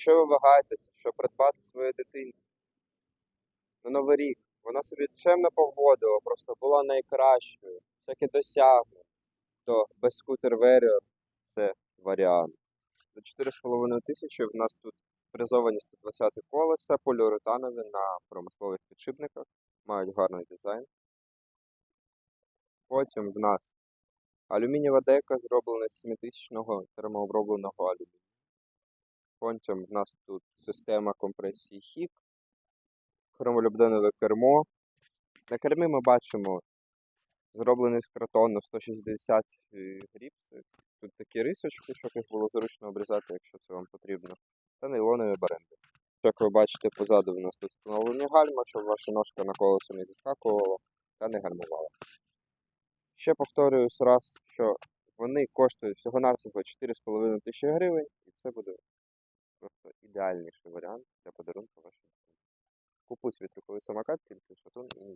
якщо ви вагаєтеся, що придбати своє дитинство на Новий рік, вона собі чемно поводила, просто була найкращою, всяке досягнення, то без скутер Warrior це варіант. За 4,5 тисячі в нас тут фрезовані 120 колеса, поліуретанові на промислових підшипниках, мають гарний дизайн. Потім в нас алюмінієва дека зроблена з 7000 термообробленого алюмінію. Потім в нас тут система компресії HIC, хромолюбденове кермо. На кермі ми бачимо зроблений з картону 160 гріпси. Тут такі рисочки, щоб їх було зручно обрізати, якщо це вам потрібно. Та нейлонові баренди. Як ви бачите, позаду в нас тут встановлені гальма, щоб ваша ножка на колесо не зіскакувала та не гальмувала. Ще повторююсь раз, що вони коштують всього-навсього 4,5 тисячі гривень, і це буде просто ідеальніший варіант для подарунку вашій дитині. Купуй свій трюковий самокат, тільки шатун і не